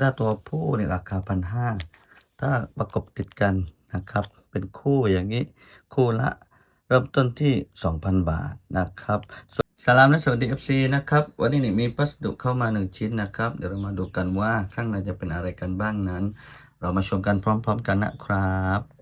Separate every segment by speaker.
Speaker 1: ถ้าตัวผู้เนี่ยราคาพันห้าถ้าประกบติดกันนะครับ เป็นคู่อย่างนี้คู่ละเริ่มต้นที่ 2,000 บาทนะครับสวสลามและสวัสดี FC นะครับ วันนี้นี่มีพัสดุเข้ามา 1 ชิ้นนะครับ เดี๋ยวเรามาดูกันว่าข้างในจะเป็นอะไรกันบ้างนั้น เรามาชมกันพร้อม ๆ กันนะครับ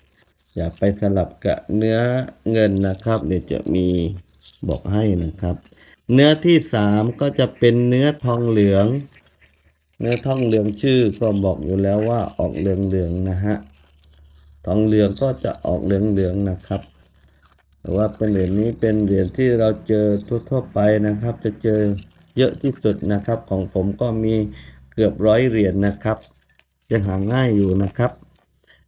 Speaker 1: อย่าไปสลับกับเนื้อเงินนะครับ เดี๋ยวจะมีบอกให้นะครับ เนื้อที่สามก็จะเป็นเนื้อทองเหลือง เนื้อทองเหลืองชื่อก็บอกอยู่แล้วว่าออกเหลืองๆนะฮะทองเหลืองก็จะออกเหลืองๆนะครับแต่ว่าเป็นเหรียญนี้เป็นเหรียญที่เราเจอทั่วๆไปนะครับ จะเจอเยอะที่สุดนะครับ ของผมก็มีเกือบร้อยเหรียญนะครับยังหาง่ายอยู่นะครับ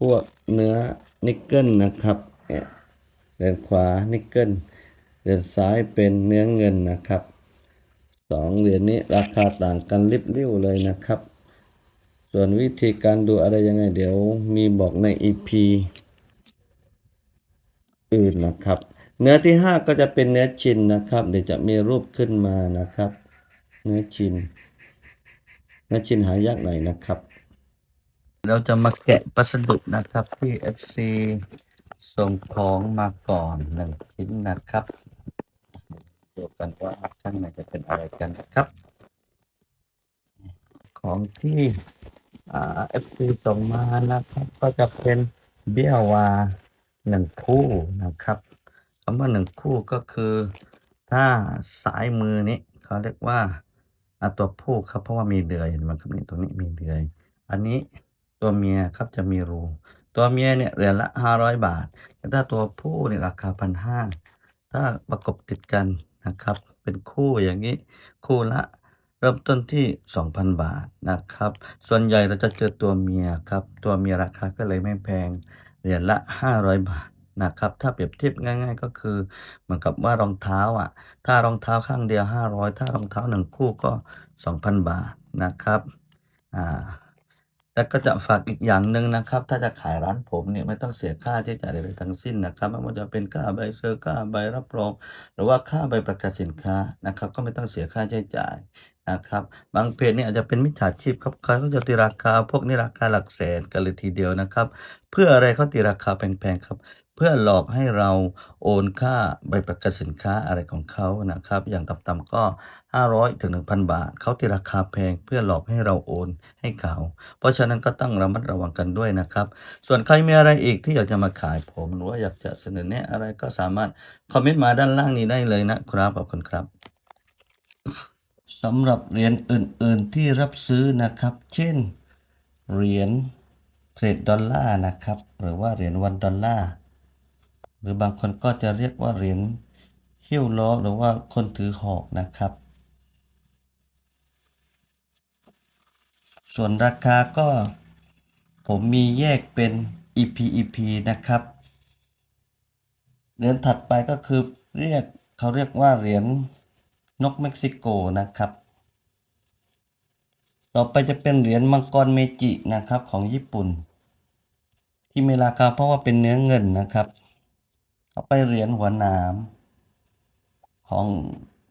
Speaker 1: พวกเนื้อนิกเกิลนะครับเนี่ยเดินขวานิกเกิลเดินซ้ายเป็นเนื้อเงินนะครับสองเหรียญนี้ราคาต่างกันริบเลิ่วเลยนะครับ ส่วนวิธีการดูอะไรยังไงเดี๋ยวมีบอกใน EP อื่นนะครับ เนื้อที่ห้าก็จะเป็นเนื้อชินนะครับ เดี๋ยวจะมีรูปขึ้นมานะครับ เนื้อชิน เนื้อชินหายากหน่อยนะครับ เราจะมาแกะพัสดุนะครับที่ FC ส่งของมาก่อนหนึ่งชิ้นนะครับดูกันว่าข้างในจะเป็นอะไรกันนะครับ ของที่อ่า FC ส่งมานะครับ ก็จะเป็นเบี้ยวาหนึ่งคู่นะครับคำว่าหนึ่งคู่ก็คือ ถ้าสายมือนี้เขาเรียกว่าตัวผู้ครับเพราะว่ามีเดือยเห็นไหมครับนี่ตรงนี้มีเดือย อันนี้ ตัวเมียครับจะมีรู ตัวเมียเนี่ยเหรียญละห้าร้อยบาท แต่ถ้าตัวผู้เนี่ยราคาพันห้าถ้าประกบติดกันนะครับ เป็นคู่อย่างนี้คู่ละเริ่มต้นที่ 2,000 บาทนะครับ ส่วนใหญ่เราจะเจอตัวเมียครับ ตัวเมียราคาก็เลยไม่แพง เหรียญละ 500 บาทนะครับ ถ้าเปรียบเทียบง่าย ๆ ก็คือ เหมือนกับว่ารองเท้าอะ ถ้ารองเท้าข้างเดียว 500 ถ้ารองเท้าหนึ่งคู่ก็ 2,000 บาทนะครับ อ่า แล้วก็จะฝากอีกอย่างหนึ่งนะครับ ถ้าจะขายร้านผมเนี่ยไม่ต้องเสียค่าใช้จ่ายใดๆทั้งสิ้นนะครับไม่ว่าจะเป็นค่าใบเซอร์ค่าใบรับรอง หรือว่าค่าใบประกาศสินค้านะครับ ก็ไม่ต้องเสียค่าใช้จ่ายนะครับ บางเพจเนี่ยอาจจะเป็นมิจฉาชีพครับเขาก็จะตีราคาพวกนี้ราคาหลักแสนกันเลยทีเดียวนะครับ เพื่ออะไรเขาตีราคาแพงๆครับ เพื่อหลอกให้เราโอนค่าใบประกาศสินค้าอะไรของเขานะครับ อย่างต่ำๆก็ 500ถึง1,000 บาท เขาตีราคาแพงเพื่อหลอกให้เราโอนให้เขา เพราะฉะนั้นก็ต้องระมัดระวังกันด้วยนะครับ ส่วนใครมีอะไรอีกที่อยากจะมาขายผมหรือว่าอยากจะเสนอแนะอะไรก็สามารถคอมเมนต์มาด้านล่างนี้ได้เลยนะครับขอบคุณครับสำหรับเหรียญอื่น ๆที่รับซื้อนะครับ เช่นเหรียญเทรดดอลลาร์นะครับ หรือว่าเหรียญวันดอลลาร์ รือบางคนก็จะเรียกว่าเหรียญหิ้วล้อหรือว่าคนถือหอกนะครับ ส่วนราคาก็ผมมีแยกเป็น EP EP นะครับ เหรียญถัดไปก็คือเรียกเขาเรียกว่าเหรียญนกเม็กซิโกนะครับ ต่อไปจะเป็นเหรียญมังกรเมจินะครับของญี่ปุ่น ที่มีราคาเพราะว่าเป็นเนื้อเงินนะครับ ต่อไปเหรียญหัวหนามของ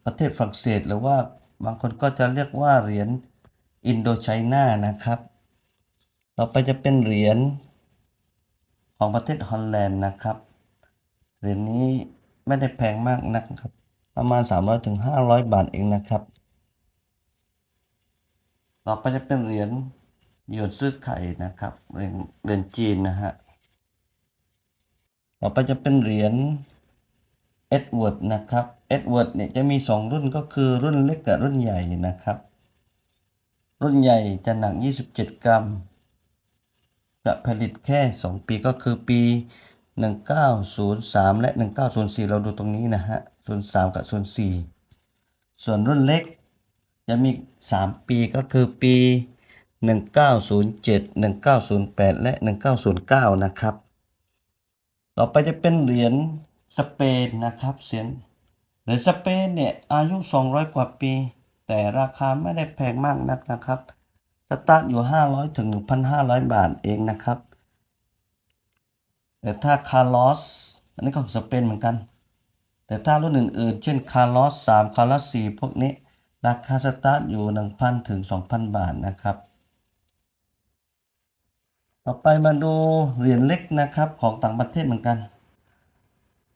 Speaker 1: ประเทศฝรั่งเศส หรือว่าบางคนก็จะเรียกว่าเหรียญอินโดไชน่านะครับ ต่อไปจะเป็นเหรียญของประเทศฮอลแลนด์นะครับ เหรียญนี้ไม่ได้แพงมากนักครับ ประมาณ 300ถึง500 บาทเองนะครับ ต่อไปจะเป็นเหรียญหยวนซื้อไข่นะครับ เหรียญเหรียญจีนนะฮะ ต่อไปจะเป็นเหรียญเอ็ดเวิร์ดนะครับเอ็ดเวิร์ดเนี่ยจะมี 2 รุ่นก็คือรุ่นเล็กกับรุ่นใหญ่นะครับ รุ่นใหญ่จะหนัก 27 กรัม จะผลิตแค่ 2 ปีก็คือปี 1903 และ 1904 เราดูตรงนี้นะฮะ 03 กับ 04 ส่วนรุ่นเล็กจะมี 3 ปีก็คือปี 1907 1908 และ 1909 นะครับ ต่อไปจะเป็นเหรียญสเปนนะครับเสียงเหรียญสเปนเนี่ยอายุ 200 กว่าปี แต่ราคาไม่ได้แพงมากนักนะครับสตาร์ทอยู่ 500 ถึง 1,500 บาทเองนะครับ แต่ถ้าคาร์ลอสอันนี้ก็สเปนเหมือนกัน แต่ถ้ารุ่นอื่นๆ เช่นคาร์ลอส3คาร์ลอส4พวกนี้ ราคาสตาร์ทอยู่ 1,000 ถึง 2,000 บาทนะครับ ต่อไปมาดูเหรียญเล็กนะครับของต่างประเทศเหมือนกัน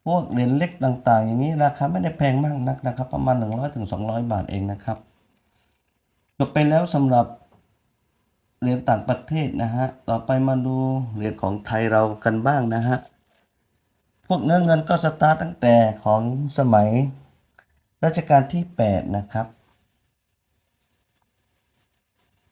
Speaker 1: พวกเหรียญเล็กต่างๆ อย่างนี้ราคาไม่ได้แพงมากนักนะครับ ประมาณ 100ถึง200บาทเองนะครับจบไปแล้วสำหรับเหรียญต่างประเทศนะฮะ ต่อไปมาดูเหรียญของไทยเรากันบ้างนะฮะ พวกเนื้อเงินก็สตาร์ตตั้งแต่ของสมัยรัชกาลที่ 8 นะครับ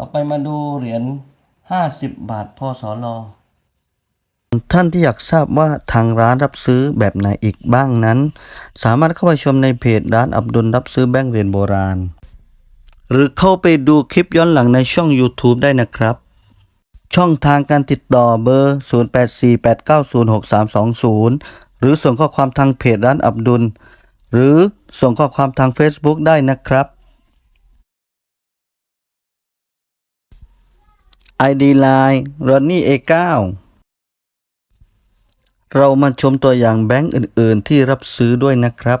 Speaker 1: ต่อไปมาดูเหรียญ50 บาทพศลท่านที่อยากทราบว่าทางร้านรับซื้อแบบไหนอีกบ้างนั้น สามารถเข้าไปชมในเพจร้านอับดุลรับซื้อแบงก์เหรียญโบราณ หรือเข้าไปดูคลิปย้อนหลังในช่อง YouTube ได้นะครับ ช่องทางการติดต่อเบอร์ 0848906320 หรือส่งข้อความทางเพจร้านอับดุล หรือส่งข้อความทาง Facebook ได้นะครับ ID Line Ronnie A9 เรามาชมตัวอย่างแบงก์อื่น ๆ ที่รับซื้อด้วยนะครับ